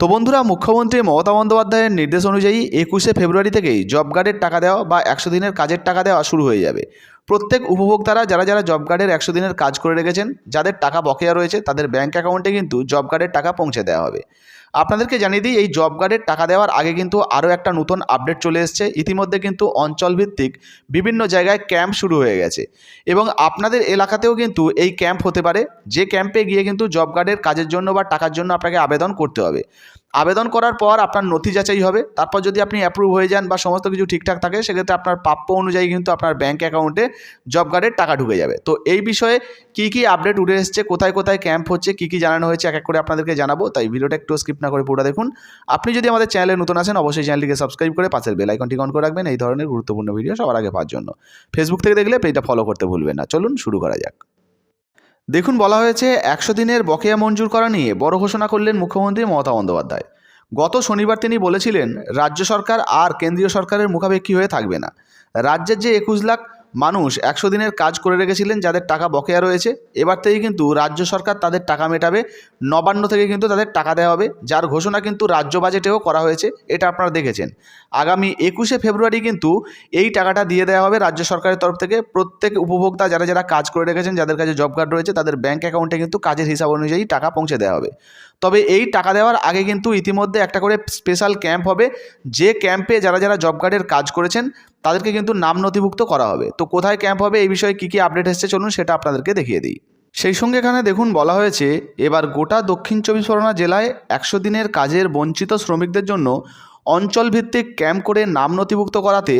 তো বন্ধুরা, মুখ্যমন্ত্রী মমতা বন্দ্যোপাধ্যায়ের নির্দেশ অনুযায়ী একুশে ফেব্রুয়ারি থেকেই জব গার্ডের টাকা দেওয়া বা একশো দিনের কাজের টাকা দেওয়া শুরু হয়ে যাবে। প্রত্যেক উপভোক্তারা যারা যারা জব কার্ডের একশো দিনের কাজ করে রেখেছেন, যাদের টাকা বকেয়া রয়েছে, তাদের ব্যাঙ্ক অ্যাকাউন্টে কিন্তু জব কার্ডের টাকা পৌঁছে দেওয়া হবে। আপনাদেরকে জানিয়ে দিই, এই জব কার্ডের টাকা দেওয়ার আগে কিন্তু আরও একটা নতুন আপডেট চলে এসছে। ইতিমধ্যে কিন্তু অঞ্চলভিত্তিক বিভিন্ন জায়গায় ক্যাম্প শুরু হয়ে গেছে এবং আপনাদের এলাকাতেও কিন্তু এই ক্যাম্প হতে পারে। যে ক্যাম্পে গিয়ে কিন্তু জব কার্ডের কাজের জন্য বা টাকার জন্য আপনাকে আবেদন করতে হবে। আবেদন করার পর আপনার নথি যাচাই হবে। তারপর যদি আপনি অ্যাপ্রুভ হয়ে যান বা সমস্ত কিছু ঠিকঠাক থাকে, সেক্ষেত্রে আপনার প্রাপ্য অনুযায়ী কিন্তু আপনার ব্যাঙ্ক অ্যাকাউন্টে জব কার্ডের টাকা ঢুকে যাবে। তো এই বিষয়ে কী কী আপডেট উঠে এসছে, কোথায় কোথায় ক্যাম্প হচ্ছে, কী কী জানানো হয়েছে, এক এক করে আপনাদেরকে জানাব। তাই ভিডিওটা একটু স্কিপ না করে পুরোটা দেখুন। আপনি যদি আমাদের চ্যানেলে নতুন আসেন অবশ্যই চ্যানেলটিকে সাবস্ক্রাইব করে পাশের বেল আইকনটি অন করে রাখবেন। এই ধরনের গুরুত্বপূর্ণ ভিডিও সবার আগে পাওয়ার জন্য। ফেসবুক থেকে দেখলে পেজটা ফলো করতে ভুলবেন না। চলুন শুরু করা যাক। দেখুন, বলা হয়েছে, একশো দিনের বকেয়া মঞ্জুর করা নিয়ে বড় ঘোষণা করলেন মুখ্যমন্ত্রী মমতা বন্দ্যোপাধ্যায়। গত শনিবার তিনি বলেছিলেন, রাজ্য সরকার আর কেন্দ্রীয় সরকারের মুখাপেক্ষী হয়ে থাকবে না। রাজ্যের যে একুশ লাখ মানুষ একশো দিনের কাজ করে রেখেছিলেন যাদের টাকা বকেয়া রয়েছে। এবার থেকে কিন্তু রাজ্য সরকার তাদের টাকা মেটাবে। নবান্ন থেকে কিন্তু তাদের টাকা দেওয়া হবে, যার ঘোষণা কিন্তু রাজ্য বাজেটেও করা হয়েছে, এটা আপনারা দেখেছেন। আগামী একুশে ফেব্রুয়ারি কিন্তু এই টাকাটা দিয়ে দেওয়া হবে রাজ্য সরকারের তরফ থেকে। প্রত্যেক উপভোক্তা যারা যারা কাজ করে রেখেছেন, যাদের কাছে জব কার্ড রয়েছে, তাদের ব্যাঙ্ক অ্যাকাউন্টে কিন্তু কাজের হিসাব অনুযায়ী টাকা পৌঁছে দেওয়া হবে। তবে এই টাকা দেওয়ার আগে কিন্তু ইতিমধ্যে একটা করে স্পেশাল ক্যাম্প হবে। যে ক্যাম্পে যারা যারা জব কার্ডের কাজ করেছেন তাদেরকে কিন্তু নাম নথিভুক্ত করা হবে। তো কোথায় ক্যাম্প হবে, এই বিষয়ে কী কী আপডেট এসছে চলুন সেটা আপনাদেরকে দেখিয়ে দিই। সেই সঙ্গে এখানে দেখুন বলা হয়েছে, এবার গোটা দক্ষিণ চব্বিশ পরগনা জেলায় একশো দিনের কাজের বঞ্চিত শ্রমিকদের জন্য অঞ্চলভিত্তিক ক্যাম্প করে নাম নথিভুক্ত করাতে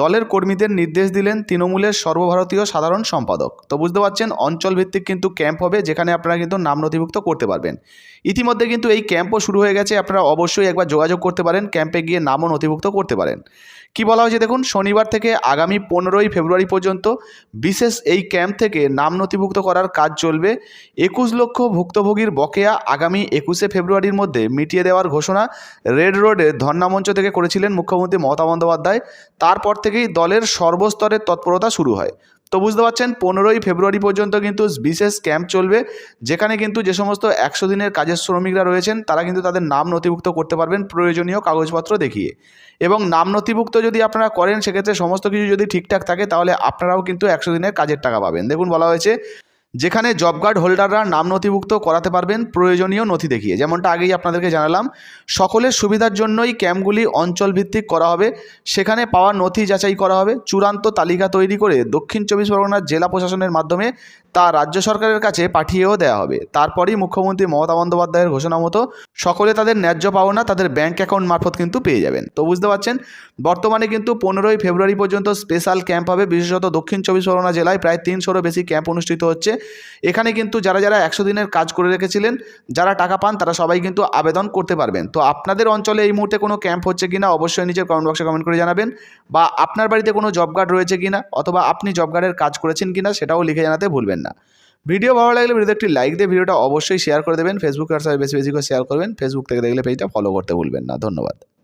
দলের কর্মীদের নির্দেশ দিলেন তৃণমূলের সর্বভারতীয় সাধারণ সম্পাদক। তো বুঝতে পারছেন, অঞ্চলভিত্তিক কিন্তু ক্যাম্প হবে, যেখানে আপনারা কিন্তু নাম নথিভুক্ত করতে পারবেন। ইতিমধ্যে কিন্তু এই ক্যাম্পও শুরু হয়ে গেছে, আপনারা অবশ্যই একবার যোগাযোগ করতে পারেন ক্যাম্পে গিয়ে নামও নথিভুক্ত করতে পারেন। কি বলা হয়েছে দেখুন? শনিবার থেকে আগামী পনেরোই ফেব্রুয়ারি পর্যন্ত বিশেষ এই ক্যাম্প থেকে নাম নথিভুক্ত করার কাজ চলবে। একুশ লক্ষ ভুক্তভোগীর বকেয়া আগামী একুশে ফেব্রুয়ারির মধ্যে মিটিয়ে দেওয়ার ঘোষণা রেড রোডে ধর্নামঞ্চ থেকে করেছিলেন মুখ্যমন্ত্রী মমতা বন্দ্যোপাধ্যায়। তারপর থেকেই দলের সর্বস্তরের তৎপরতা শুরু হয়। তো বুঝতে পারছেন, পনেরোই ফেব্রুয়ারি পর্যন্ত কিন্তু বিশেষ ক্যাম্প চলবে, যেখানে কিন্তু যে সমস্ত একশো দিনের কাজের শ্রমিকরা রয়েছেন, তারা কিন্তু তাদের নাম নথিভুক্ত করতে পারবেন প্রয়োজনীয় কাগজপত্র দেখিয়ে। এবং নাম নথিভুক্ত যদি আপনারা করেন, সেক্ষেত্রে সমস্ত কিছু যদি ঠিকঠাক থাকে, তাহলে আপনারাও কিন্তু একশো দিনের কাজের টাকা পাবেন। দেখুন বলা হয়েছে যেখানে জব কার্ড হোল্ডাররা নাম নথিভুক্ত করাতে পারবেন প্রয়োজনীয় নথি দেখিয়ে। যেমনটা আগেই আপনাদেরকে জানালাম, সকলের সুবিধার জন্যই ক্যাম্পগুলি অঞ্চলভিত্তিক করা হবে। সেখানে পাওয়া নথি যাচাই করা হবে। চূড়ান্ত তালিকা তৈরি করে দক্ষিণ চব্বিশ পরগনার জেলা প্রশাসনের মাধ্যমে তা রাজ্য সরকারের কাছে পাঠিয়েও দেওয়া হবে। তারপরেই মুখ্যমন্ত্রী মমতা বন্দ্যোপাধ্যায়ের ঘোষণা মতো সকলে তাদের ন্যায্য পাওনা তাদের ব্যাঙ্ক অ্যাকাউন্ট মারফত কিন্তু পেয়ে যাবেন। তো বুঝতে পারছেন, বর্তমানে কিন্তু পনেরোই ফেব্রুয়ারি পর্যন্ত স্পেশাল ক্যাম্প হবে, বিশেষত দক্ষিণ চব্বিশ পরগনা জেলায় প্রায় তিনশোরও বেশি ক্যাম্প অনুষ্ঠিত হচ্ছে। এখানে কিন্তু যারা যারা একশো দিনের কাজ করে রেখেছিলেন, যারা টাকা পান তারা সবাই কিন্তু আবেদন করতে পারবেন। তো আপনাদের অঞ্চলে এই মুহূর্তে কোনো ক্যাম্প হচ্ছে কিনা অবশ্যই নিচের কমেন্ট বক্সে কমেন্ট করে জানাবেন। বা আপনার বাড়িতে কোনো জব কার্ড রয়েছে কিনা, অথবা আপনি জব কার্ডের কাজ করেছেন কিনা সেটাও লিখে জানাতে ভুলবেন না। ভিডিও ভালো লাগলে ভিডিওতে একটি লাইক দিয়ে ভিডিওটা অবশ্যই শেয়ার করে দেবেন। ফেসবুক হোয়াটসঅ্যাপে বেশি বেশি করে শেয়ার করবেন। ফেসবুক থেকে দেখলে পেজটা ফলো করতে ভুলবেন না। ধন্যবাদ।